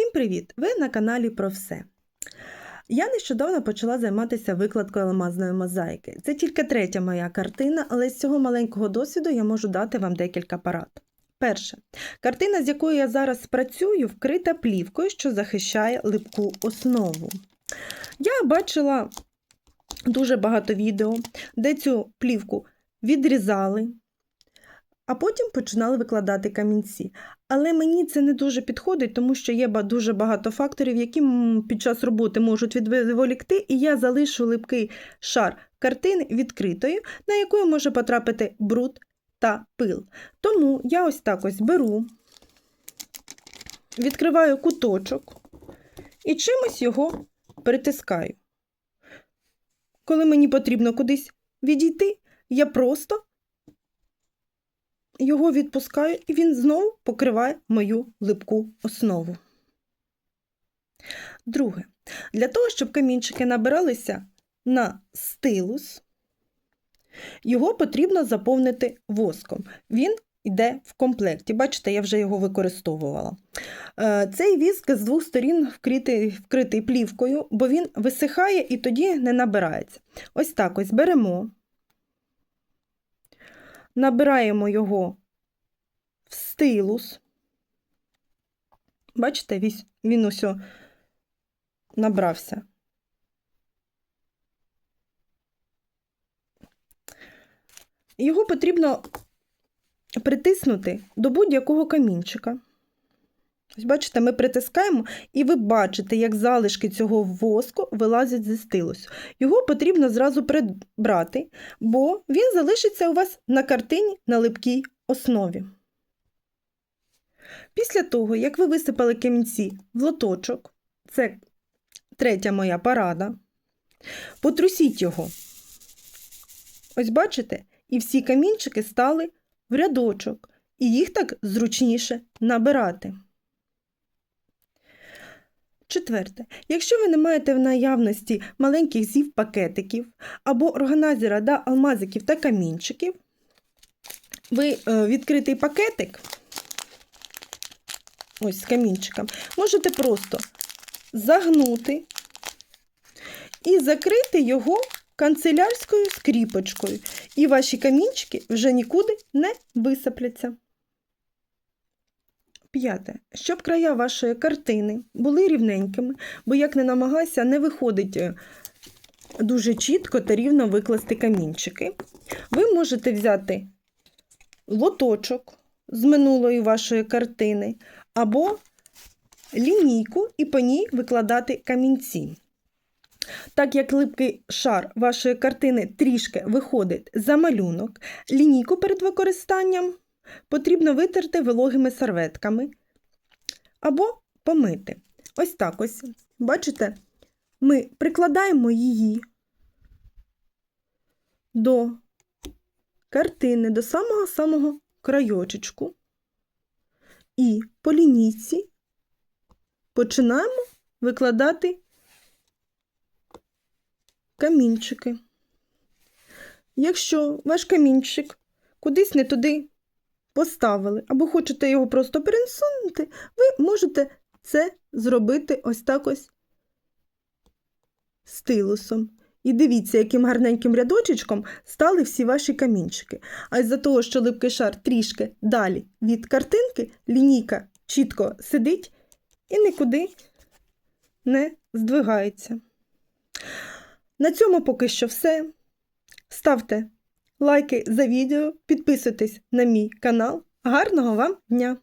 Всім привіт! Ви на каналі про все. Я нещодавно почала займатися викладкою алмазної мозаїки. Це тільки третя моя картина, але з цього маленького досвіду я можу дати вам декілька порад. Перше. Картина, з якою я зараз працюю, вкрита плівкою, що захищає липку основу. Я бачила дуже багато відео, де цю плівку відрізали, а потім починали викладати камінці. Але мені це не дуже підходить, тому що є дуже багато факторів, які під час роботи можуть відволікти, і я залишу липкий шар картини відкритою, на яку може потрапити бруд та пил. Тому я ось так ось беру, відкриваю куточок і чимось його притискаю. Коли мені потрібно кудись відійти, я просто його відпускаю, і він знову покриває мою липку основу. Друге. Для того, щоб камінчики набиралися на стилус, його потрібно заповнити воском. Він йде в комплекті. Бачите, я вже його використовувала. Е, Цей віск з двох сторін вкритий, вкритий плівкою, бо він висихає і тоді не набирається. Ось так ось беремо набираємо його в стилус. Бачите, він ось набрався. Його потрібно притиснути до будь-якого камінчика. Ось бачите, ми притискаємо, і ви бачите, як залишки цього воску вилазять зі стилусу. Його потрібно зразу прибрати, бо він залишиться у вас на картині на липкій основі. Після того, як ви висипали камінці в лоточок, це третя моя парада, потрусіть його. Ось бачите, і всі камінчики стали в рядочок, і їх так зручніше набирати. Четверте, якщо ви не маєте в наявності маленьких зів пакетиків або органайзера для алмазиків та камінчиків, ви е, відкритий пакетик, ось з камінчиком, можете просто загнути і закрити його канцелярською скріпочкою, і ваші камінчики вже нікуди не висипляться. П'яте. Щоб края вашої картини були рівненькими, бо як не намагайся, не виходить е, дуже чітко та рівно викласти камінчики. Ви можете взяти лоточок з минулої вашої картини або лінійку і по ній викладати камінці. Так як липкий шар вашої картини трішки виходить за малюнок, лінійку перед використанням потрібно витерти вологими серветками або помити. Ось так ось. Бачите, ми прикладаємо її до картини, до самого-самого крайочечку. І по лінійці починаємо викладати камінчики. Якщо ваш камінчик кудись не туди поставили, або хочете його просто пересунути, ви можете це зробити ось так ось стилусом. І дивіться, яким гарненьким рядочечком стали всі ваші камінчики. А із-за того, що липкий шар трішки далі від картинки, лінійка чітко сидить і нікуди не здвигається. На цьому поки що все. Ставте лайки за відео, підписуйтесь на мій канал. Гарного вам дня!